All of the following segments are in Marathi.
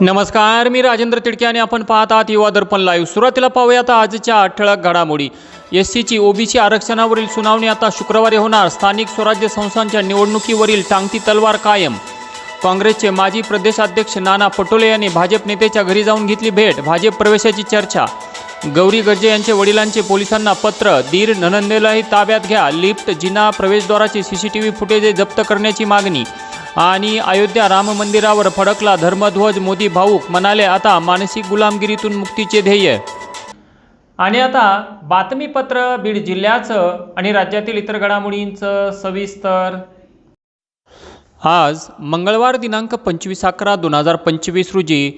नमस्कार मी राजेंद्र तिडके आणि आपण पाहत आहात युवा दर्पण लाईव्ह सुरुवातीला पाहूयात आजच्या ठळक घडामोडी. एस सीची ओबीसी आरक्षणावरील सुनावणी आता शुक्रवारी होणार. स्थानिक स्वराज्य संस्थांच्या निवडणुकीवरील टांगती तलवार कायम. काँग्रेसचे माजी प्रदेशाध्यक्ष नाना पटोले यांनी भाजप नेत्याच्या घरी जाऊन घेतली भेट. भाजप प्रवेशाची चर्चा. गौरी गर्जे यांचे वडिलांचे पोलिसांना पत्र. दीर ननंदेलाही ताब्यात घ्या. लिफ्ट जिना प्रवेशद्वाराचे सीसीटीव्ही फुटेज जप्त करण्याची मागणी. आणि अयोध्या राम मंदिरावर फडकला धर्मध्वज मोदी भाऊक म्हणाले आता मानसिक गुलामगिरीतून मुक्तीचे ध्येय. आणि आता बातमीपत्र बीड जिल्ह्याचं आणि राज्यातील इतर घडामोडींचं सविस्तर. आज मंगळवार दिनांक पंचवीस अकरा दोन हजार पंचवीस रोजी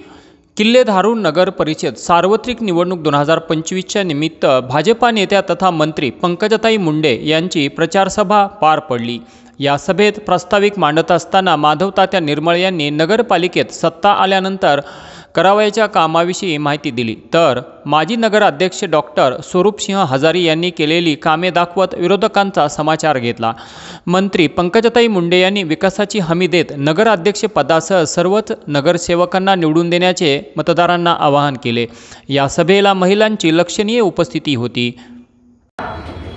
किल्लेधारून नगर परिषद सार्वत्रिक निवडणूक दोन हजार पंचवीसच्या निमित्त भाजपा नेत्या तथा मंत्री पंकजताई मुंडे यांची प्रचारसभा पार पडली. या सभेत प्रस्ताविक मांडत असताना माधव तात्या निर्मळ यांनी नगरपालिकेत सत्ता आल्यानंतर करावयाच्या कामाविषयी माहिती दिली. तर माजी नगराध्यक्ष डॉक्टर स्वरूपसिंह हजारी यांनी केलेली कामे दाखवत विरोधकांचा समाचार घेतला. मंत्री पंकजताई मुंडे यांनी विकासाची हमी देत नगराध्यक्षपदासह सर्वच नगरसेवकांना निवडून देण्याचे मतदारांना आवाहन केले. या सभेला महिलांची लक्षणीय उपस्थिती होती.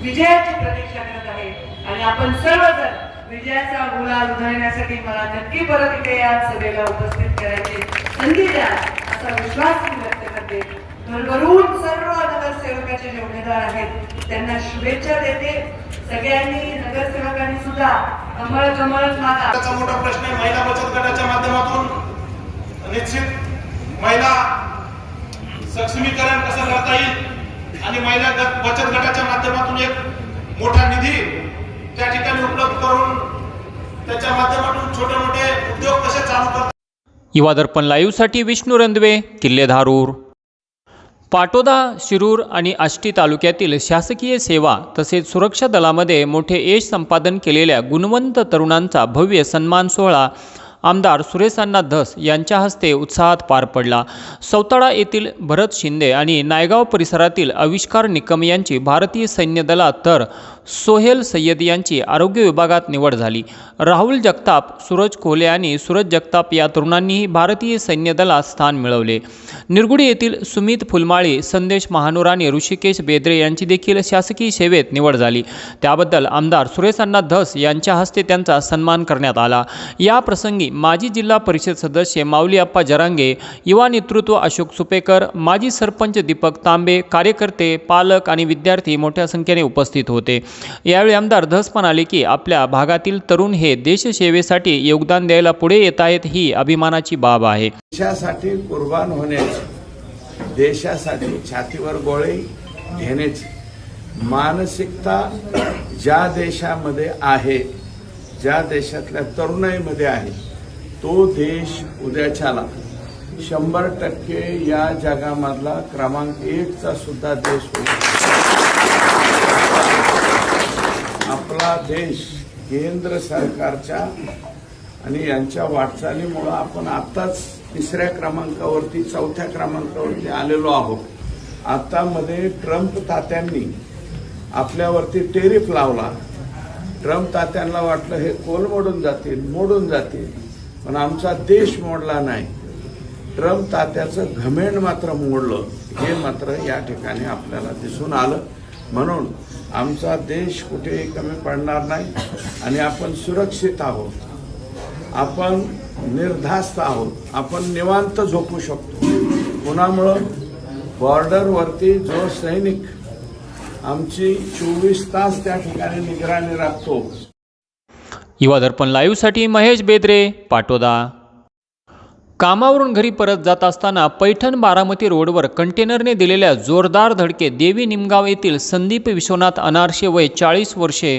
विजयाची प्रतीक्षा करत आहे आणि आपण सर्वजण विजयाचा गुलाल उधळण्यासाठी मला नक्की परत इथे या सभेला उपस्थित करायची संधी द्या असा विश्वास मी व्यक्त करते. भरभरून सर्व नगरसेवकाचे जे उमेदवार आहेत त्यांना शुभेच्छा देते. सगळ्यांनी नगरसेवकांनी सुद्धा कमळ कमळच मागा त्याचा मोठा प्रश्न आहे महिला बचत गटाच्या माध्यमातून. निश्चित महिला सक्षमीकरण कसं करता येईल? आणि महिला बचत गटाच्या माध्यमातून एक मोठा निधी त्या ठिकाणी उपलब्ध करून त्याच्या माध्यमातून छोटे मोठे उद्योग कसे चालू करतात? युवा दर्पण लाईव्हसाठी विष्णू रंधवे किल्ले धारूर. पाटोदा शिरूर आणि आष्टी तालुक्यातील शासकीय सेवा तसेच सुरक्षा दलामध्ये मोठे यश संपादन केलेल्या गुणवंत तरुणांचा भव्य सन्मान सोहळा आमदार सुरेशांना धस यांच्या हस्ते उत्साहात पार पडला. सौताळा येथील भरत शिंदे आणि नायगाव परिसरातील आविष्कार निकम यांची भारतीय सैन्य दलात तर सोहेल सय्यद यांची आरोग्य विभागात निवड झाली. राहुल जगताप सूरज कोहले आणि सूरज जगताप या तरुणांनीही भारतीय सैन्य दलात स्थान मिळवले. निरगुडी येथील सुमित फुलमाळी संदेश महानोर आणि ऋषिकेश बेद्रे यांची देखील शासकीय सेवेत निवड झाली. त्याबद्दल आमदार सुरेश अण्णा धस यांच्या हस्ते त्यांचा सन्मान करण्यात आला. या प्रसंगी माजी जिल्हा परिषद सदस्य माऊली अप्पा जरांगे युवा नेतृत्व अशोक सुपेकर माजी सरपंच दीपक तांबे कार्यकर्ते पालक आणि विद्यार्थी मोठ्या संख्येने उपस्थित होते. यावेळी आमदार धस म्हणाले की आपल्या भागातील तरुण हे देशसेवेसाठी योगदान द्यायला पुढे येत आहेत ही अभिमानाची बाब आहे. देशासाठी कुर्बान होण्याची देशासाठी छातीवर गोळे घेण्याची मानसिकता ज्या देशामध्ये आहे ज्या देशातल्या तरुणाईमध्ये आहे तो देश उद्याच्याला शंभर टक्के या जगामधला क्रमांक एकचा सुद्धा देश होईल आपला देश केंद्र सरकारच्या आणि यांच्या वाटचालीमुळं आपण आत्ताच तिसऱ्या क्रमांकावरती चौथ्या क्रमांकावरती आलेलो आहोत. आतामध्ये ट्रम्प तात्यांनी आपल्यावरती टेरिफ लावला. ट्रम्प तात्यांना वाटलं हे कोल मोडून जातील मोडून जातील पण आमचा देश मोडला नाही. ट्रम्प तात्याचं घमेंड मात्र मोडलं हे मात्र या ठिकाणी आपल्याला दिसून आलं. म्हणून आमचा देश कुठेही कमी पडणार नाही आणि आपण सुरक्षित आहोत. आपण निर्धास्त आहोत. आपण निवांत झोपू शकतो. कुणामुळं बॉर्डरवरती जो सैनिक आमची चोवीस तास त्या ठिकाणी निगराणी राखतो. युवा दर्पण लाईव्हसाठी महेश बेद्रे पाटोदा. कामावरून घरी परत जात असताना पैठण बारामती रोडवर कंटेनरने दिलेल्या जोरदार धडकेत देवी निमगाव येथील संदीप विश्वनाथ अनारशे वय चाळीस वर्षे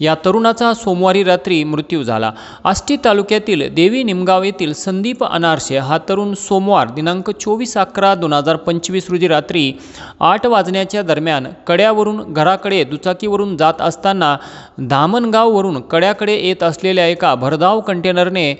या तरुणाचा सोमवारी रात्री मृत्यू झाला. आष्टी तालुक्यातील देवी निमगाव येथील संदीप अनारशे हा तरुण सोमवार दिनांक चोवीस अकरा दोन हजार पंचवीस रोजी रात्री आठ वाजण्याच्या दरम्यान कड्यावरून घराकडे दुचाकीवरून जात असताना धामणगाववरून कड्याकडे येत असलेल्या एका भरधाव कंटेनरने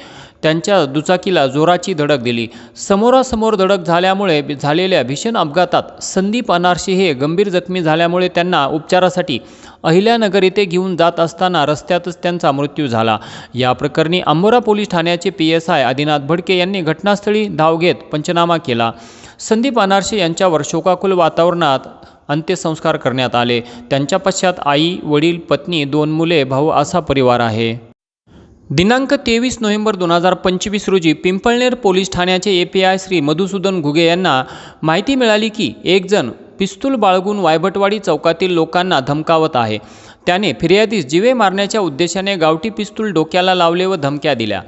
त्यांच्या दुचाकीला जोराची धडक दिली. समोरासमोर धडक झाल्यामुळे झालेल्या भीषण अपघातात संदीप अनारशी हे गंभीर जखमी झाल्यामुळे त्यांना उपचारासाठी अहिल्यानगर येथे घेऊन जात असताना रस्त्यातच त्यांचा मृत्यू झाला. या प्रकरणी अंबोरा पोलीस ठाण्याचे P S I Adinath Bhadke यांनी घटनास्थळी धाव घेत पंचनामा केला. संदीप अनारसे यांच्यावर शोकाकुल वातावरणात अंत्यसंस्कार करण्यात आले. त्यांच्या पश्चात आई वडील पत्नी दोन मुले भाऊ असा परिवार आहे. दिनांक तेवीस नोव्हेंबर दोन हजार पंचवीस रोजी पिंपळनेर पोलीस ठाण्याचे A P I Shri Madhusudan Ghuge यांना माहिती मिळाली की एक जण पिस्तूल बाळगून वायभटवाडी चौकातील लोकांना धमकावत आहे. त्याने फिर्यादीस जिवे मारण्याच्या उद्देशाने गावठी पिस्तूल डोक्याला लावले व धमक्या दिल्या.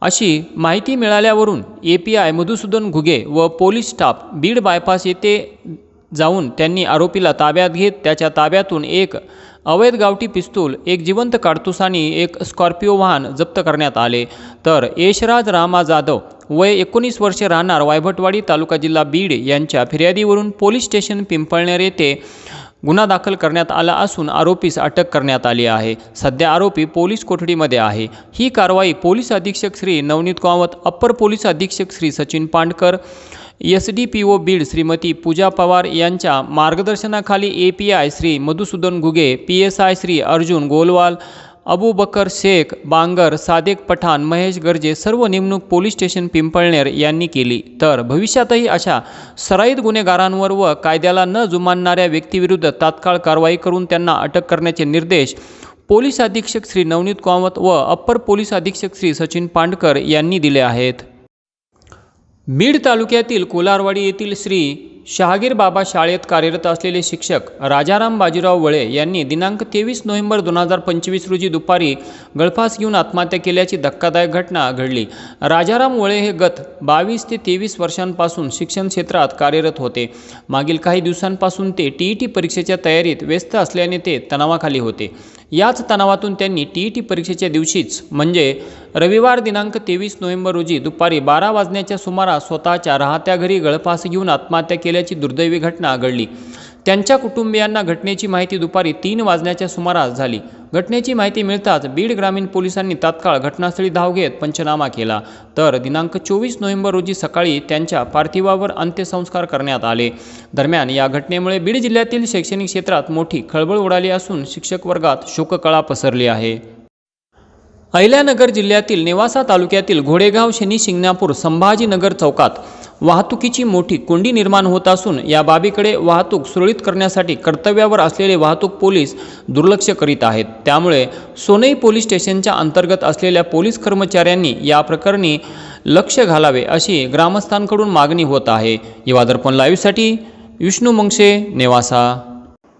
अशी माहिती मिळाल्यावरून A P I Madhusudan Ghuge व पोलीस स्टाफ बीड बायपास येथे जाऊन त्यांनी आरोपीला ताब्यात घेत त्याच्या ताब्यातून एक अवैध गावठी पिस्तूल एक जिवंत काडतूस आणि एक स्कॉर्पिओ वाहन जप्त करण्यात आले. तर यशराज रामा जाधव वय एकोणीस वर्षे राहणार वायभटवाडी तालुका जिल्हा बीड यांच्या फिर्यादीवरून पोलीस स्टेशन पिंपळनेर येथे गुन्हा दाखल करण्यात आला असून आरोपीस अटक करण्यात आली आहे. सध्या आरोपी पोलीस कोठडीमध्ये आहे. ही कारवाई पोलीस अधीक्षक श्री नवनीत कामत अप्पर पोलीस अधीक्षक Shri Sachin Pandkar S D P O Beed Shrimati Pooja Pawar यांच्या मार्गदर्शनाखाली A P I Shri Madhusudan Ghuge P S I Shri Arjun Golwal Abu Bakar Shaikh Bangar Sadek Pathan Mahesh Garje सर्व नेमणूक पोलीस स्टेशन पिंपळनेर यांनी केली. तर भविष्यातही अशा सराईत गुन्हेगारांवर व कायद्याला न जुमानणाऱ्या व्यक्तीविरुद्ध तात्काळ कारवाई करून त्यांना अटक करण्याचे निर्देश पोलीस अधीक्षक श्री नवनीत कामत व अप्पर पोलीस अधीक्षक श्री सचिन पांडकर यांनी दिले आहेत. बीड तालुक्यातील कोलारवाडी येथील श्री शहागीर बाबा शाळेत कार्यरत असलेले शिक्षक राजाराम बाजीराव वळे यांनी दिनांक तेवीस नोव्हेंबर दोन हजार पंचवीस रोजी दुपारी गळफास घेऊन आत्महत्या केल्याची धक्कादायक घटना घडली. राजाराम वळे हे गत बावीस ते तेवीस वर्षांपासून शिक्षण क्षेत्रात कार्यरत होते. मागील काही दिवसांपासून ते टी ई टी परीक्षेच्या तयारीत व्यस्त असल्याने ते तणावाखाली होते. याच तणावातून त्यांनी टी ई टी परीक्षेच्या दिवशीच म्हणजे रविवार दिनांक तेवीस नोव्हेंबर रोजी दुपारी बारा वाजण्याच्या सुमारास स्वतःच्या राहत्या घरी गळफास घेऊन आत्महत्या केल्याची दुर्दैवी घटना घडली. त्यांच्या कुटुंबियांना घटनेची माहिती दुपारी तीन वाजण्याच्या सुमारास झाली. घटनेची माहिती मिळताच बीड ग्रामीण पोलिसांनी तात्काळ घटनास्थळी धाव घेत पंचनामा केला. तर दिनांक चोवीस नोव्हेंबर रोजी सकाळी त्यांच्या पार्थिवावर अंत्यसंस्कार करण्यात आले. दरम्यान या घटनेमुळे बीड जिल्ह्यातील शैक्षणिक क्षेत्रात मोठी खळबळ उडाली असून शिक्षक वर्गात शोककळा पसरली आहे. अहिल्यानगर जिल्ह्यातील नेवासा तालुक्यातील घोडेगाव शनी शिंगणापूर संभाजीनगर चौकात वाहतुकीची मोठी कोंडी निर्माण होत असून या बाबीकडे वाहतूक सुरळीत करण्यासाठी कर्तव्यावर असलेले वाहतूक पोलीस दुर्लक्ष करीत आहेत. त्यामुळे सोनई पोलीस स्टेशनच्या अंतर्गत असलेल्या पोलीस कर्मचाऱ्यांनी या प्रकरणी लक्ष घालावे अशी ग्रामस्थांकडून मागणी होत आहे. युवादर्पण लाईव्हसाठी विष्णू मंगशे नेवासा.